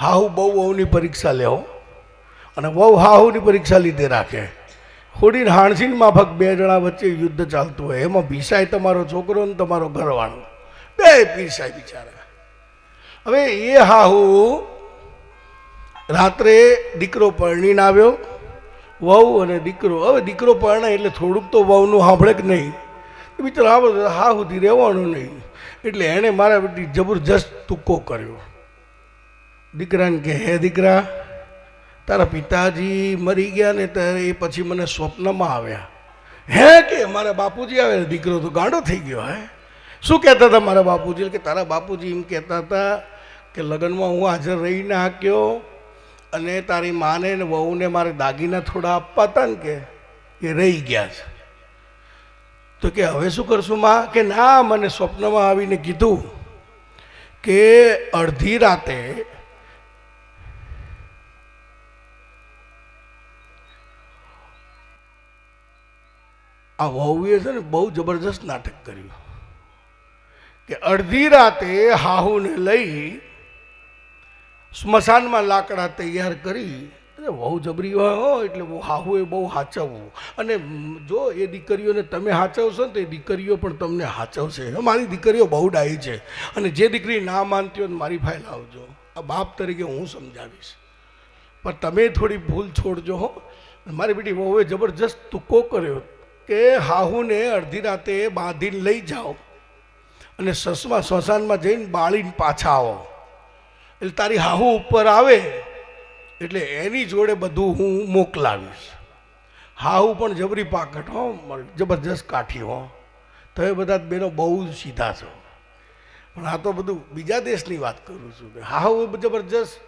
હાહુ બહુ વહુની પરીક્ષા લેવો અને વહુ હાહુની પરીક્ષા લીધે રાખે. હોડીને હાણસીન માફક બે જણા વચ્ચે યુદ્ધ ચાલતું હોય. એમાં ભીસાય તમારો છોકરો ને તમારો ઘરવાળો. બે પીસાય બિચારા. હવે એ હાહુ રાત્રે દીકરો પરણીને આવ્યો. વહુ અને દીકરો. હવે દીકરો પરણાય એટલે થોડુંક તો વહુનું સાંભળે કે નહીં. બિચારો આ બધું હા રહેવાનું નહીં. એટલે એણે મારા બધી જબરજસ્ત તુક્કો કર્યો. દીકરાને કે હે દીકરા, તારા પિતાજી મરી ગયા ને ત્યારે એ પછી મને સ્વપ્નમાં આવ્યા. હે કે? મારા બાપુજી આવે દીકરો તો ગાંડો થઈ ગયો, હે? શું કહેતા હતા મારા બાપુજી? કે તારા બાપુજી એમ કહેતા હતા કે લગ્નમાં હું હાજર રહી ના હાક્યો અને તારી માને ને વહુને મારે દાગીના થોડા આપવા હતા ને કે એ રહી ગયા છે. તો કે, હવે શું કરશું માં? કે, ના, મને સ્વપ્નમાં આવીને કીધું કે અડધી રાતે આ વહુએ છે ને બહુ જબરજસ્ત નાટક કર્યું. કે અડધી રાતે હાહુને લઈ સ્મશાનમાં લાકડા તૈયાર કરી બહુ જબરી હોય, હો, એટલે બહુ હાહુએ બહુ હાચવવું. અને જો એ દીકરીઓને તમે હાચવશો ને તો એ દીકરીઓ પણ તમને હાચવશે. મારી દીકરીઓ બહુ ડાય છે. અને જે દીકરી ના માનતી હોય મારી ફાઇલ આવજો. આ બાપ તરીકે હું સમજાવીશ. પણ તમે થોડી ભૂલ છોડજો, હો. મારી બેટી વહુએ જબરજસ્ત તુક્કો કર્યો. કે હાહુને અડધી રાતે બાંધીને લઈ જાઓ અને સસમા સ્મશાનમાં જઈને બાળીને પાછા આવો. એટલે તારી હાહુ ઉપર આવે એટલે એની જોડે બધું હું મોકલાવીશ. હાહુ પણ જબરી પાકટ હો જબરજસ્ત કાઠી હો. તો એ બધા બેનો બહુ સીધા છો. પણ આ તો બધું બીજા દેશની વાત કરું છું હાહુ જબરજસ્ત.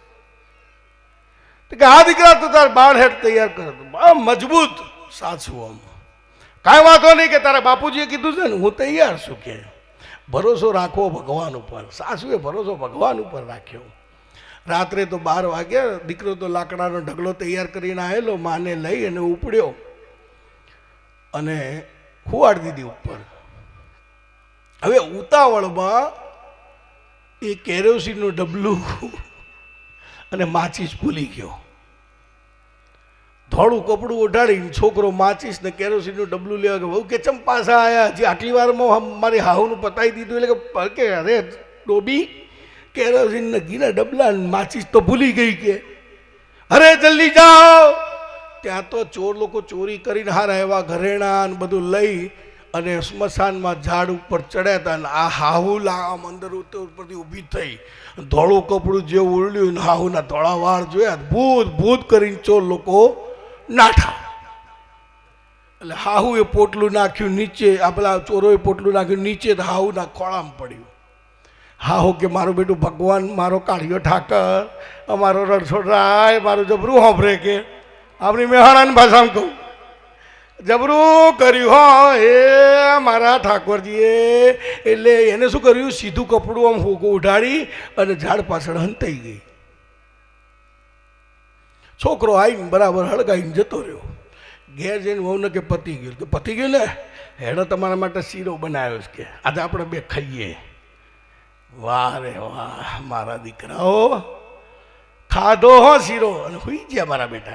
કે, આ દીકરા તો તાર બાળ હેઠ તૈયાર કરે. મજબૂત સાચું આમ. કાંઈ વાંધો નહીં કે તારા બાપુજીએ કીધું છે ને, હું તૈયાર છું કે. ભરોસો રાખવો ભગવાન ઉપર, સાસુએ ભરોસો ભગવાન ઉપર રાખ્યો. રાત્રે તો બાર વાગ્યા દીકરો તો લાકડાનો ઢગલો તૈયાર કરીને આવેલો, માને લઈ અને ઉપડ્યો. અને ખુવાડી દીધી ઉપર. હવે ઉતાવળમાં એ કેરોસીનનું ડબલું અને માચીસ ભૂલી ગયો. ધોળું કપડું ઓઢાડીને છોકરો માચીસ ને કેરોસીનનું ડબલું લેવા ગયો. બહુ કે, ચમ પાછા આયા? હજી આટલી વારમાં મારી હાહુનું પતાવી દીધું. એટલે કે કે અરે, ડોબી, કેરોસીન ને ઘીના ડબલા માચીસ તો ભૂલી ગઈ કે. અરે, જલ્દી જાઓ. ત્યાં તો ચોર લોકો ચોરી કરીને હારા એવા ઘરેણા ને બધું લઈ અને સ્મશાનમાં ઝાડ ઉપર ચડ્યા હતા અને આ હાહુલા આમ અંદર ઉપરથી ઊભી થઈ. ધોળું કપડું જે ઉડ્યું ને હાહુના ધોળા વાળ જોયા, ભૂત ભૂત કરીને ચોર લોકો નાઠા એટલે હાહુએ પોટલું નાખ્યું નીચે, આ ચોરોએ પોટલું નાખ્યું નીચે તો હાહુના ખોળામાં પડ્યું. હાહુ કે, મારું બેટું ભગવાન મારો કાઢ્યો ઠાકર, અમારો રણછોડરાય મારું જબરું હોંભરે કે. આપણી મેહાણાની ભાષામાં કહું. જબરું કર્યું હો એ મારા ઠાકોરજીએ, એટલે એને શું કર્યું? સીધું કપડું આમ હોગું ઉઢાડી અને ઝાડ પાછળ હંતાઈ ગઈ. છોકરો આવીને બરાબર હળગાવીને જતો રહ્યો. ઘેર જઈને વહુને કે પતી ગયું. કે પતી ગયું ને? હેડો તમારા માટે શીરો બનાવ્યો છે કે. આજે આપણે બે ખાઈએ. વાહ રે વાહ, મારા દીકરાઓ. ખાધો હો શીરો. અને હુઈ ગયા મારા બેટા.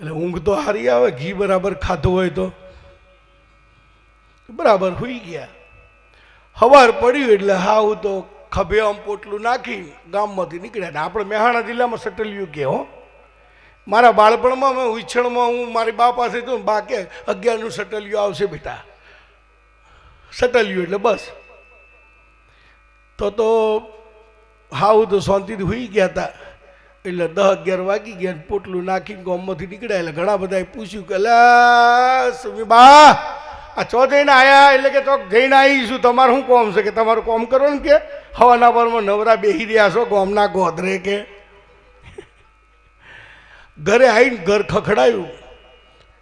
એટલે ઊંઘ તો હારી આવે, ઘી બરાબર ખાધું હોય તો. બરાબર હુઈ ગયા. હવાર પડ્યું એટલે હાવ તો ખભે આમ પોટલું નાખી ગામમાંથી નીકળ્યા ને આપણે મહેસાણા જિલ્લામાં સટલ્યું કે હો. મારા બાળપણમાં મેં ઉછળમાં હું મારી બા પાસે તો બા કે અગિયારનું સટલિયું આવશે બેટા. સટલિયું એટલે બસ. તો તો હાવ તો શાંતિથી હોઈ ગયા હતા. એટલે દસ અગિયાર વાગી ગયા પોટલું નાખીને ગામમાંથી નીકળ્યા. એટલે ઘણા બધાએ પૂછ્યું કે લા સુમી બા આ ચો જઈને આવ્યા એટલે કે ચોક જઈને આવીશું તમારું શું કોમ છે કે તમારું કોમ કરો ને કે હવાના પરમાં નવરા બેસી રહ્યા છો ગોમના ગોધરે કે? ઘરે આવીને ઘર ખખડાયું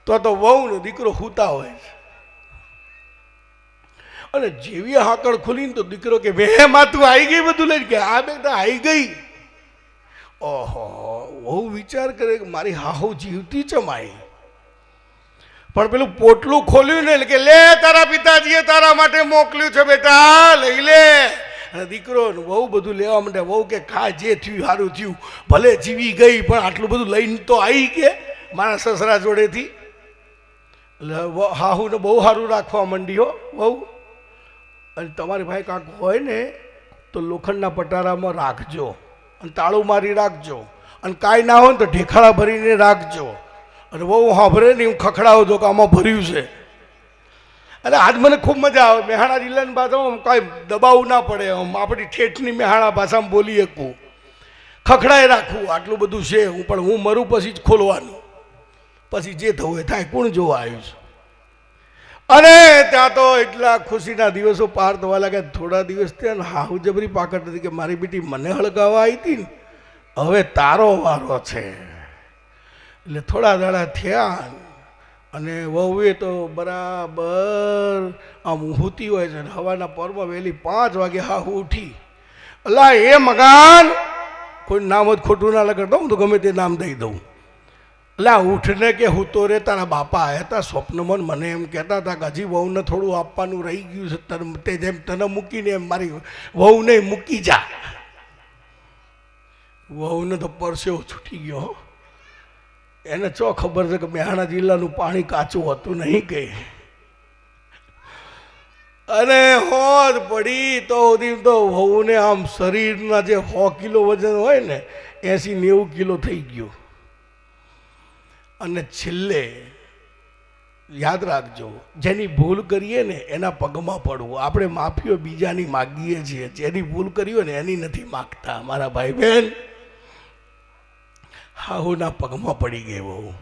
તો તો વહુનો દીકરો હૂતા હોય છે. અને જેવી હાકડ ખુલીને તો દીકરો કે બે માતું આવી ગઈ? બધું લઈને કે, આ બેટા આવી ગઈ. ઓહો બહુ વિચાર કરે કે મારી હાહુ જીવતી ચમાઈ. પણ પેલું પોટલું ખોલ્યું ને એટલે કે, લે તારા પિતાજીએ તારા માટે મોકલ્યું છે બેટા, લઈ લે. અને દીકરો બહુ બધું લેવા માંડે બહુ કે, ખા, જે થયું સારું થયું. ભલે જીવી ગઈ, પણ આટલું બધું લઈને તો આવી કે મારા સસરા જોડેથી. હાહુને બહુ સારું રાખવા માંડી હો, બહુ. અને તમારી ભાઈ કાંક હોય ને, તો લોખંડના પટારામાં રાખજો. અને તાળું મારી રાખજો. અને કાંઈ ના હોય ને તો ઢેખાળા ભરીને રાખજો. અને બહુ સાંભળે ને હું ખખડાવું તો કે આમાં ભર્યું છે. અને આજ મને ખૂબ મજા આવે. મહેણા જિલ્લાની ભાષામાં કાંઈ દબાવું ના પડે આમ. આપણી ઠેઠની મહેણા ભાષામાં બોલી શકું ખખડાઈ રાખવું આટલું બધું છે હું, પણ હું મરું પછી જ ખોલવાનું. પછી જે થવું એ થાય, કોણ જોવા આવ્યું છે? અને ત્યાં તો એટલા ખુશીના દિવસો પાર થવા લાગ્યા. થોડા દિવસ ત્યાં હાહુ પાકટ હતી કે મારી બેટી મને હળગાવા આવી હતી ને. હવે તારો વારો છે. એટલે થોડા દાડા થયા અને વહુએ તો બરાબર આમ ઊંઘતી હોય છે હવાના પરમાં વહેલી પાંચ વાગે હા ઉઠી. અલા એ મકાન કોઈ નામ જ ખોટું ના લગાડતો હું તો ગમે તે નામ દઈ દઉં. લા ઉઠને કે હું તો રે, તારા બાપા આવ્યા હતા સ્વપ્નમાં મને એમ કહેતા હતા કે હજી વહુને થોડું આપવાનું રહી ગયું છે, તને તે જેમ તને મૂકીને એમ મારી વહુને મૂકી જા. વહુને તો પરસેવો છૂટી ગયો હો. એને ચો ખબર છે કે મહેસાણા જિલ્લાનું પાણી કાચું હતું નહીં કે? અને હોદ પડી તો સુધી તો વહુને આમ શરીરના જે સો કિલો વજન હોય ને એસી નેવું કિલો થઈ ગયું. અને છેલ્લે યાદ રાખજો, જેની ભૂલ કરીએ ને એના પગમાં પડવું. આપણે માફીઓ બીજાની માગીએ છીએ. જેની ભૂલ કરી હોય ને એની નથી માગતા. મારા ભાઈ બહેન હાહુના પગમાં પડી ગઈ વહુ.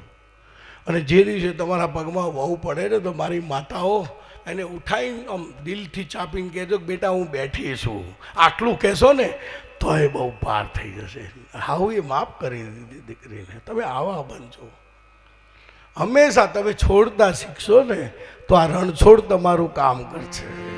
અને જે દિવસે તમારા પગમાં વહુ પડે ને, તો મારી માતાઓ એને ઉઠાવીને આમ દિલથી ચાપીને કહેજો બેટા, હું બેઠી છું. આટલું કહેશો ને, તોય બહુ પાર થઈ જશે. હાહુ એ માફ કરી દીધી દીકરીને, તમે આવા બનજો. હંમેશા તમે છોડતા શીખશો ને, તો આ રણછોડ તમારું કામ કરશે.